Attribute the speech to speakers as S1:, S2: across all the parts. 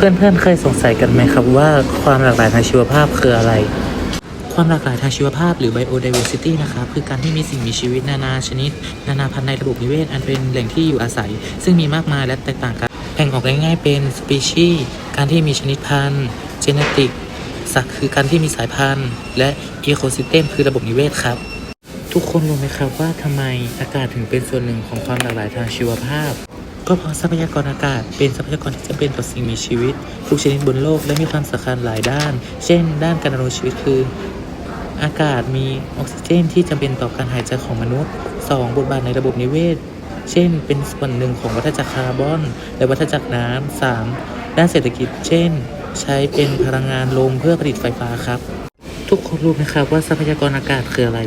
S1: พื่อนๆเคยสงสัยกันไหมครับว่าความหลากหลายทางชีวภาพคืออะไร ความหลากหลายทางชีวภาพหรือ biodiversity นะครับคือการที่มีสิ่งมีชีวิตนานาชนิด นานาพันธุ์ในระบบนิเวศ อันเป็นแหล่งที่อยู่อาศัย ซึ่งมีมากมายและแตกต่างกัน แบ่งออกง่ายๆเป็น species การที่มีชนิดพันธุ์ genetic สัตว์คือการที่มีสายพันธุ์ และ ecosystem คือระบบนิเวศครับ ทุกคนรู้ไหมครับว่าทำไมอากาศถึงเป็นส่วนหนึ่งของความหลากหลายทางชีวภาพ ก็เพราะทรัพยากรอากาศเป็นทรัพยากรที่จำเป็นต่อสิ่งมีชีวิต ทุกชนิดบนโลกและมีความสำคัญหลายด้าน เช่น ด้านการดำรงชีวิตคือ อากาศมีออกซิเจนที่จำเป็นต่อการหายใจของมนุษย์ 2. บทบาทในระบบนิเวศ เช่น เป็นส่วนหนึ่งของวัฏจักรคาร์บอน และวัฏจักรน้ำ 3. ด้านเศรษฐกิจ เช่น ใช้เป็นพลังงานลมเพื่อผลิตไฟฟ้าครับ ทุกคนรู้ไหมครับว่าทรัพยากรอากาศคืออะไร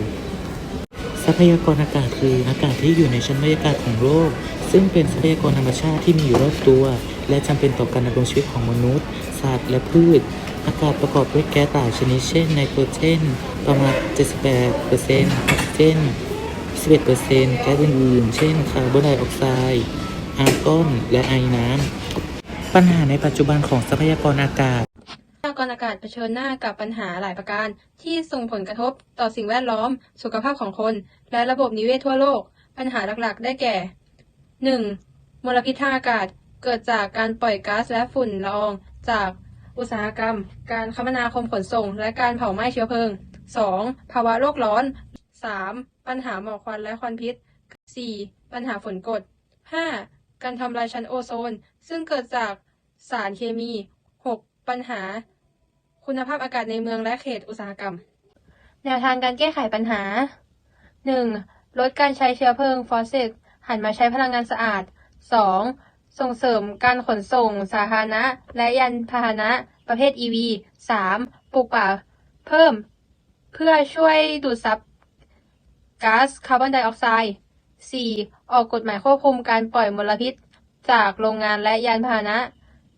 S1: ทรัพยากรอากาศคืออากาศที่อยู่ในชั้นบรรยากาศของโลก ซึ่งเป็นทรัพยากรธรรมชาติที่มีอยู่รอบตัว และจำเป็นต่อการดำรงชีวิตของมนุษย์ สัตว์และพืช อากาศประกอบด้วยแก๊สหลายชนิดเช่นไนโตรเจนประมาณ 78%ออกซิเจน11%แก๊สอื่นๆ เช่นคาร์บอนไดออกไซด์อาร์กอน และไอน้ำ ปัญหาในปัจจุบันของทรัพยากรอากาศ
S2: ทรัพยากรอากาศเผชิญหน้ากับปัญหาหลายประการ ที่ส่งผลกระทบต่อสิ่งแวดล้อม สุขภาพของคน และระบบนิเวศทั่วโลก ปัญหาหลักๆ ได้แก่ 1. มลพิษทางอากาศเกิดจากการปล่อยก๊าซและฝุ่นละออง จากอุตสาหกรรม การคมนาคมขนส่ง และการเผาไหม้เชื้อเพลิง 2. ภาวะโลกร้อน 3. ปัญหาหมอกควันและควันพิษ 4. ปัญหาฝนกรด 5. การทำลายชั้นโอโซน ซึ่งเกิดจากสารเคมี 6. ปัญหา คุณภาพอากาศในเมืองและเขตอุตสาหกรรม แนวทางการแก้ไขปัญหา 1. ลดการใช้เชื้อเพลิงฟอสซิล หันมาใช้พลังงานสะอาด 2. ส่งเสริมการขนส่งสาธารณะ และยานพาหนะประเภท EV 3. ปลูกป่าเพิ่ม เพื่อช่วยดูดซับก๊าซคาร์บอนไดออกไซด์ 4. ออกกฎหมายควบคุมการปล่อยมลพิษ จากโรงงานและยานพาหนะ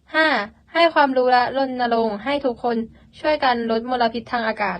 S2: 5. ให้ความรู้และรณรงค์ให้ทุกคนช่วยกันลดมลพิษทางอากาศ